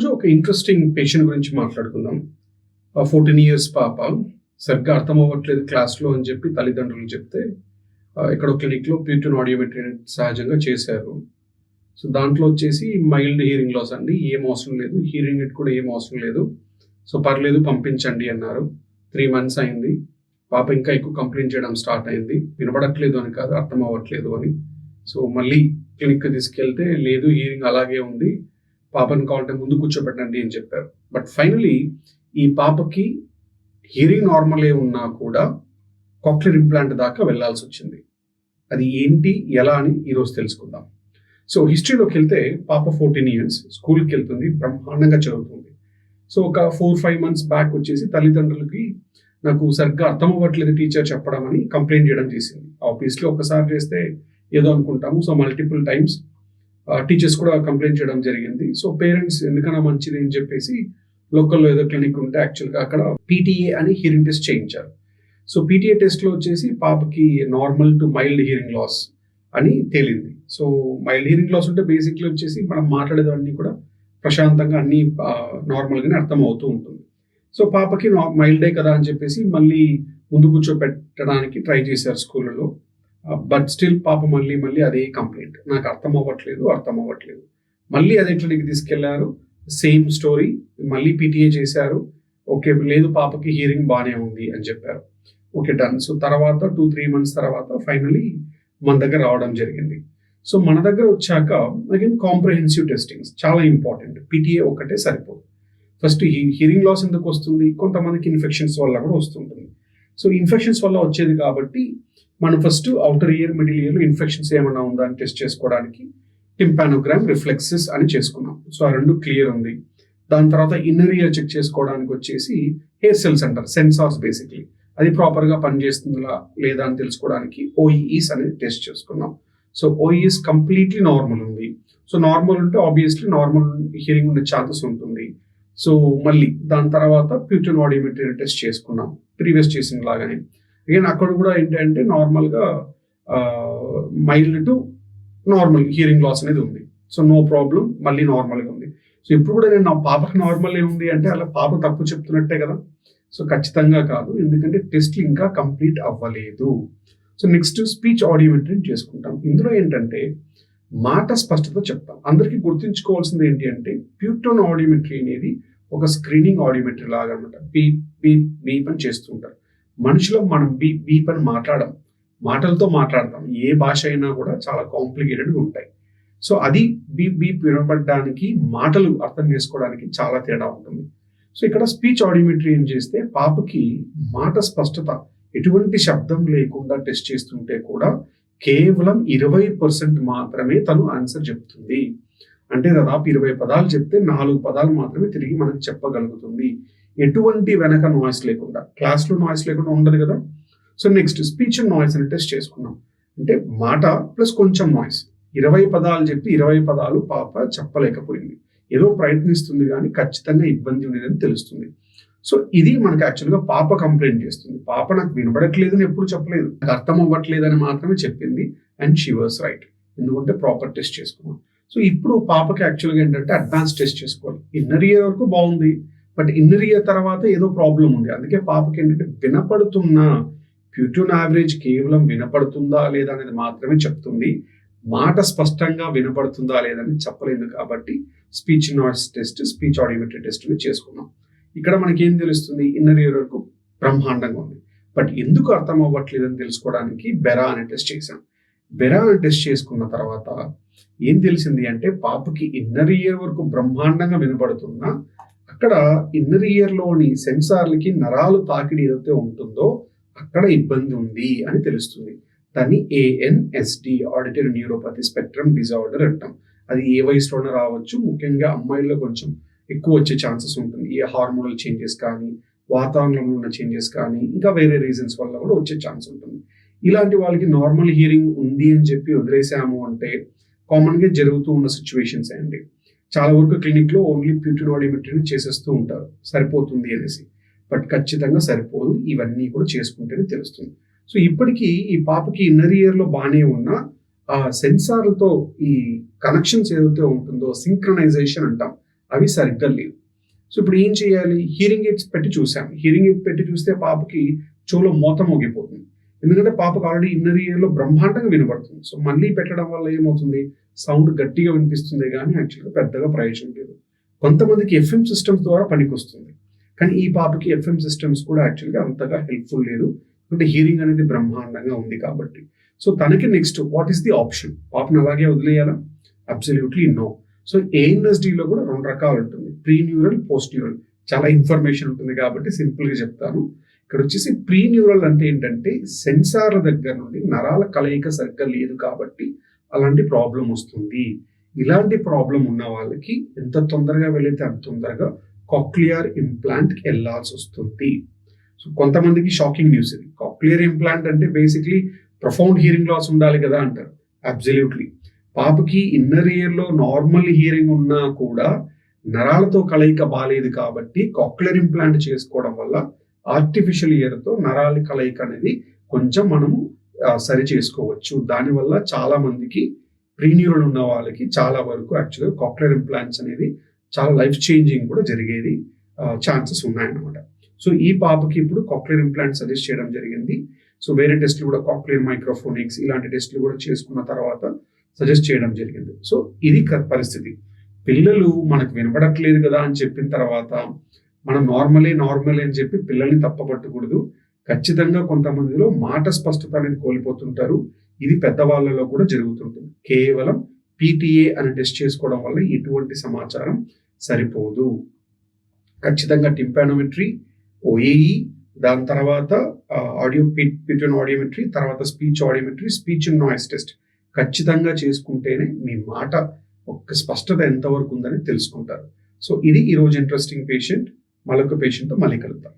ఈరోజు ఒక interesting patient గురించి మాట్లాడుకుందాం. ఫోర్టీన్ ఇయర్స్ పాప సరిగ్గా అర్థం అవ్వట్లేదు క్లాస్లో అని చెప్పి తల్లిదండ్రులు చెప్తే ఇక్కడ క్లినిక్లో ప్యూటన్ ఆడియోమెట్రీ సహజంగా చేశారు. సో దాంట్లో వచ్చేసి మైల్డ్ హీరింగ్ లాస్ అండి. ఏం అవసరం లేదు. హీరింగ్ ఎయిడ్ కూడా ఏం అవసరం లేదు. సో పర్లేదు పంపించండి అన్నారు. త్రీ మంత్స్ అయింది. పాప ఇంకా ఎక్కువ కంప్లైంట్ చేయడం స్టార్ట్ అయింది. వినపడట్లేదు అని కాదు అర్థం అవ్వట్లేదు అని. సో మళ్ళీ క్లినిక్కి తీసుకెళ్తే లేదు హీరింగ్ అలాగే ఉంది. పాపని కావాలంటే ముందు కూర్చోబెట్టండి అని చెప్పారు. బట్ ఫైనలీ ఈ పాపకి హీరింగ్ నార్మలే ఉన్నా కూడా కాక్లియర్ ఇంప్లాంట్ దాకా వెళ్ళాల్సి వచ్చింది. అది ఏంటి ఎలా అని ఈరోజు తెలుసుకుందాం. సో హిస్టరీలోకి వెళ్తే పాప ఫోర్టీన్ ఇయర్స్ స్కూల్కి వెళ్తుంది బ్రహ్మాండంగా చదువుతుంది. సో ఒక ఫోర్ ఫైవ్ మంత్స్ బ్యాక్ వచ్చేసి తల్లిదండ్రులకి నాకు సరిగ్గా అర్థం అవ్వట్లేదు టీచర్ చెప్పడం అని కంప్లైంట్ చేయడం చేసింది. ఆఫీస్లో ఒకసారి చేస్తే ఏదో అనుకుంటాము. సో మల్టిపుల్ టైమ్స్ టీచర్స్ కూడా కంప్లైంట్ చేయడం జరిగింది. సో పేరెంట్స్ ఎందుకన్నా మంచిది అని చెప్పేసి లోకల్లో ఏదో క్లినిక్ ఉంటే యాక్చువల్గా అక్కడ పీటీఏ అని హీరింగ్ టెస్ట్ చేయించారు. సో పీటీఏ టెస్ట్లో వచ్చేసి పాపకి normal to mild hearing loss అని తేలింది. సో మైల్డ్ హీరింగ్ లాస్ ఉంటే బేసిక్లీ వచ్చేసి మనం మాట్లాడేదాన్ని కూడా ప్రశాంతంగా అన్ని నార్మల్గానే అర్థం అవుతూ ఉంటుంది. సో పాపకి మైల్డే కదా అని చెప్పేసి మళ్ళీ ముందు కూర్చోపెట్టడానికి ట్రై చేశారు స్కూళ్ళలో Uh, బట్ స్టిల్ పాప మళ్ళీ మళ్ళీ అదే కంప్లైంట్ నాకు అర్థం అవ్వట్లేదు అర్థం అవ్వట్లేదు. మళ్ళీ అదే క్లినిక్ తీసుకెళ్ళారు. సేమ్ స్టోరీ మళ్ళీ పీటీఏ చేశారు. ఓకే లేదు పాపకి హీరింగ్ బాగానే ఉంది అని చెప్పారు. ఓకే డన్ సో తర్వాత టూ త్రీ మంత్స్ తర్వాత ఫైనలీ మన దగ్గర రావడం జరిగింది. సో మన దగ్గర వచ్చాక అగైన్ కాంప్రహెన్సివ్ టెస్టింగ్స్ చాలా ఇంపార్టెంట్ పీటీఏ ఒకటే సరిపోదు. ఫస్ట్ హియరింగ్ లాస్ ఎందుకు వస్తుంది? కొంతమందికి ఇన్ఫెక్షన్స్ వల్ల కూడా వస్తుంటుంది. సో ఇన్ఫెక్షన్స్ వల్ల వచ్చేది కాబట్టి మనం ఫస్ట్ అవుటర్ ఇయర్ మిడిల్ ఇయర్లో ఇన్ఫెక్షన్స్ ఏమైనా ఉందా అని టెస్ట్ చేసుకోవడానికి టింపానోగ్రామ్ రిఫ్లెక్సెస్ అని చేసుకున్నాం. సో ఆ రెండు క్లియర్ ఉంది. దాని తర్వాత ఇన్నర్ ఇయర్ చెక్ చేసుకోవడానికి వచ్చేసి హెయిర్ సెల్స్ అంటారు సెన్సార్స్ బేసిక్లీ అది ప్రాపర్గా పనిచేస్తుందా లేదా అని తెలుసుకోవడానికి ఓఈఈస్ అనేది టెస్ట్ చేసుకున్నాం. సో ఓఈఎస్ కంప్లీట్లీ నార్మల్ ఉంది. సో నార్మల్ ఉంటే ఆబ్వియస్లీ నార్మల్ హియరింగ్ ఉండే ఛాన్సెస్ ఉంటుంది. సో మళ్ళీ దాని తర్వాత ప్యూటన్ ఆడియోమెట్రీ టెస్ట్ చేసుకున్నాం. ప్రీవియస్ చేసిన లాగానే అగైన్ అక్కడ కూడా ఏంటంటే నార్మల్గా mild to normal hearing loss అనేది ఉంది. సో నో ప్రాబ్లం మళ్ళీ నార్మల్గా ఉంది. సో ఇప్పుడు కూడా నేను నా పాపకి నార్మల్ ఉంది అంటే అలా పాప తప్పు చెప్తున్నట్టే కదా. సో ఖచ్చితంగా కాదు. ఎందుకంటే టెస్ట్లు ఇంకా కంప్లీట్ అవ్వలేదు. సో నెక్స్ట్ స్పీచ్ ఆడియోమెట్రీ చేసుకుంటాం. ఇందులో ఏంటంటే మాట స్పష్టత చెప్తాం. అందరికీ గుర్తుంచుకోవాల్సింది ఏంటి అంటే ప్యూటోన్ ఆడియోమెట్రీ అనేది ఒక స్క్రీనింగ్ ఆడియోమెట్రీ లాగా అనమాట బీప్ బీప్ బీప్ అని చేస్తుంటారు మనుషులు మనం బీప్ బీప్ అని మాట్లాడడం మాటలతో మాట్లాడతాం. ఏ భాష అయినా కూడా చాలా కాంప్లికేటెడ్గా ఉంటాయి. సో అది బీప్ బీప్ వినబడడానికి మాటలు అర్థం చేసుకోవడానికి చాలా తేడా ఉంటుంది. సో ఇక్కడ స్పీచ్ ఆడియోమెట్రీ ఏం చేస్తే పాపకి మాట స్పష్టత ఎటువంటి శబ్దం లేకుండా టెస్ట్ చేస్తుంటే కూడా కేవలం ఇరవై పర్సెంట్ మాత్రమే తను ఆన్సర్ చెప్తుంది. అంటే దాదాపు ఇరవై పదాలు చెప్తే నాలుగు పదాలు మాత్రమే తిరిగి మనకు చెప్పగలుగుతుంది. ఎటువంటి వెనక నాయిస్ లేకుండా క్లాస్లో నాయిస్ లేకుండా ఉండదు కదా. So next speech and noise అని టెస్ట్ చేసుకున్నాం. అంటే మాట ప్లస్ కొంచెం నాయిస్ ఇరవై పదాలు చెప్పి ఇరవై పదాలు పాప చెప్పలేకపోయింది. ఏదో ప్రయత్నిస్తుంది కానీ ఖచ్చితంగా ఇబ్బంది ఉండేదని తెలుస్తుంది. సో ఇది మనకు యాక్చువల్గా పాప కంప్లైంట్ చేస్తుంది. పాప నాకు వినబడట్లేదు అని ఎప్పుడు చెప్పలేదు. నాకు అర్థం అవ్వట్లేదు అని మాత్రమే చెప్పింది అండ్ షీ వాస్ రైట్ ఎందుకంటే ప్రాపర్ టెస్ట్ చేసుకున్నాం. సో ఇప్పుడు పాపకి యాక్చువల్గా ఏంటంటే అడ్వాన్స్ టెస్ట్ చేసుకోవాలి. ఇన్నర్ ఇయర్ వరకు బాగుంది. బట్ ఇన్నర్ ఇయర్ తర్వాత ఏదో ప్రాబ్లం ఉంది. అందుకే పాపకి ఏంటంటే వినపడుతున్న ప్యూటూన్ యావరేజ్ కేవలం వినపడుతుందా లేదా అనేది మాత్రమే చెప్తుంది. మాట స్పష్టంగా వినపడుతుందా లేదని చెప్పలేదు కాబట్టి speech noise test speech audiometry test చేసుకున్నాం. ఇక్కడ మనకి ఏం తెలుస్తుంది? ఇన్నర్ ఇయర్ వరకు బ్రహ్మాండంగా ఉంది. బట్ ఎందుకు అర్థం అవ్వట్లేదు అని తెలుసుకోవడానికి బెరా అనే టెస్ట్ చేశాం. బెరా అనే టెస్ట్ చేసుకున్న తర్వాత ఏం తెలిసింది అంటే పాపకి ఇన్నర్ ఇయర్ వరకు బ్రహ్మాండంగా వినపడుతున్నా అక్కడ ఇన్నర్ ఇయర్లోని సెన్సార్లకి నరాలు తాకిడి ఏదైతే ఉంటుందో అక్కడ ఇబ్బంది ఉంది అని తెలుస్తుంది. దాన్ని ANSD auditory neuropathy spectrum disorder అంటాం. అది ఏ వయసులోనే రావచ్చు ముఖ్యంగా అమ్మాయిల్లో కొంచెం ఎక్కువ వచ్చే ఛాన్సెస్ ఉంటుంది. ఏ హార్మోనల్ చేంజెస్ కానీ వాతావరణంలో ఉన్న చేంజెస్ కానీ ఇంకా వేరే రీజన్స్ వల్ల కూడా వచ్చే ఛాన్స్ ఉంటుంది. ఇలాంటి వాళ్ళకి నార్మల్ హియరింగ్ ఉంది అని చెప్పి వదిలేసాము అంటే కామన్గా జరుగుతూ ఉన్న సిచ్యువేషన్స్ అండి. చాలా వరకు క్లినిక్లో ఓన్లీ ప్యూటినోడిమెట్రీని చేసేస్తూ ఉంటారు. సరిపోతుంది అనేసి. బట్ ఖచ్చితంగా సరిపోదు. ఇవన్నీ కూడా చేసుకుంటేనే తెలుస్తుంది. సో ఇప్పటికీ ఈ పాపకి ఇన్నర్ ఇయర్లో బాగానే ఉన్న ఆ సెన్సార్లతో ఈ కనెక్షన్స్ ఏదైతే ఉంటుందో సింక్రనైజేషన్ అంటాం అవి సరిగ్గా లేవు. సో ఇప్పుడు ఏం చేయాలి? హీరింగ్ ఎయిడ్స్ పెట్టి చూసాం. హీరింగ్ ఎయిడ్ పెట్టి చూస్తే పాపకి చెవులో మూత మోగిపోతుంది. ఎందుకంటే పాపకు ఆల్రెడీ ఇన్నర్ ఇయర్లో బ్రహ్మాండంగా వినబడుతుంది. సో మళ్ళీ పెట్టడం వల్ల ఏమవుతుంది? సౌండ్ గట్టిగా వినిపిస్తుంది కానీ యాక్చువల్గా పెద్దగా ప్రయోజనం లేదు. కొంతమందికి ఎఫ్ఎం సిస్టమ్స్ ద్వారా పనికొస్తుంది. కానీ ఈ పాపకి ఎఫ్ఎం సిస్టమ్స్ కూడా యాక్చువల్గా అంతగా హెల్ప్ఫుల్ లేదు. అంటే హీరింగ్ అనేది బ్రహ్మాండంగా ఉంది కాబట్టి. సో తనకి next what is the option పాపను అలాగే వదిలేయాలా? అబ్సల్యూట్లీ నో సో ఏఎన్ఎస్డిలో కూడా రెండు రకాలు ఉంటుంది. ప్రీ న్యూరల్ పోస్ట్ న్యూరల్ చాలా ఇన్ఫర్మేషన్ ఉంటుంది కాబట్టి సింపుల్గా చెప్తాను. ఇక్కడ వచ్చేసి ప్రీ న్యూరల్ అంటే ఏంటంటే సెన్సార్ల దగ్గర నుండి నరాల కలయిక సరిగ్గా లేదు కాబట్టి అలాంటి ప్రాబ్లం వస్తుంది. ఇలాంటి ప్రాబ్లం ఉన్న వాళ్ళకి ఎంత తొందరగా వెళితే అంత తొందరగా కాక్లియర్ ఇంప్లాంట్కి వెళ్ళాల్సి వస్తుంది. సో కొంతమందికి షాకింగ్ న్యూస్ ఇది. కాక్లియర్ ఇంప్లాంట్ అంటే బేసిక్లీ ప్రొఫౌండ్ హీరింగ్ లాస్ ఉండాలి కదా అంటారు. అబ్జల్యూట్లీ పాపకి ఇన్నర్ ఇయర్లో నార్మల్ హియరింగ్ ఉన్నా కూడా నరాలతో కలయిక బాగాలేదు కాబట్టి కాక్లియర్ ఇంప్లాంట్ చేసుకోవడం వల్ల ఆర్టిఫిషియల్ ఇయర్తో నరాల కలయిక అనేది కొంచెం మనము సరి చేసుకోవచ్చు. దానివల్ల చాలా మందికి ప్రీన్యూరల్ ఉన్న వాళ్ళకి చాలా వరకు యాక్చువల్గా కాక్లర్ ఇంప్లాంట్స్ అనేది చాలా లైఫ్ చేంజింగ్ కూడా జరిగేది ఛాన్సెస్ ఉన్నాయన్నమాట. సో ఈ పాపకి ఇప్పుడు కాక్లర్ ఇంప్లాంట్ సజెస్ట్ చేయడం జరిగింది. సో వేరే టెస్ట్లు కూడా కాక్లియర్ మైక్రోఫోనిక్స్ ఇలాంటి టెస్ట్లు కూడా చేసుకున్న తర్వాత సజెస్ట్ చేయడం జరిగింది. సో ఇది పరిస్థితి. పిల్లలు మనకు వినపడట్లేదు కదా అని చెప్పిన తర్వాత మనం నార్మలే నార్మల్ అని చెప్పి పిల్లల్ని తప్పపట్టకూడదు ఖచ్చితంగా కొంతమందిలో మాట స్పష్టత అనేది కోల్పోతుంటారు. ఇది పెద్దవాళ్ళలో కూడా జరుగుతుంటుంది. కేవలం పీటీఏ అని టెస్ట్ చేసుకోవడం వల్ల ఎటువంటి సమాచారం సరిపోదు. ఖచ్చితంగా టింపానోమెట్రీ ఓఏఈ దాని తర్వాత ఆడియో పిట్యూన్ ఆడియోమెట్రీ తర్వాత speech audiometry speech noise test ఖచ్చితంగా చేసుకుంటేనే మీ మాట ఒక స్పష్టత ఎంతవరకు ఉందని తెలుసుకుంటారు. సో ఇది ఈరోజు ఇంట్రెస్టింగ్ పేషెంట్ మరొక పేషెంట్తో మళ్ళీ కలుద్దాం.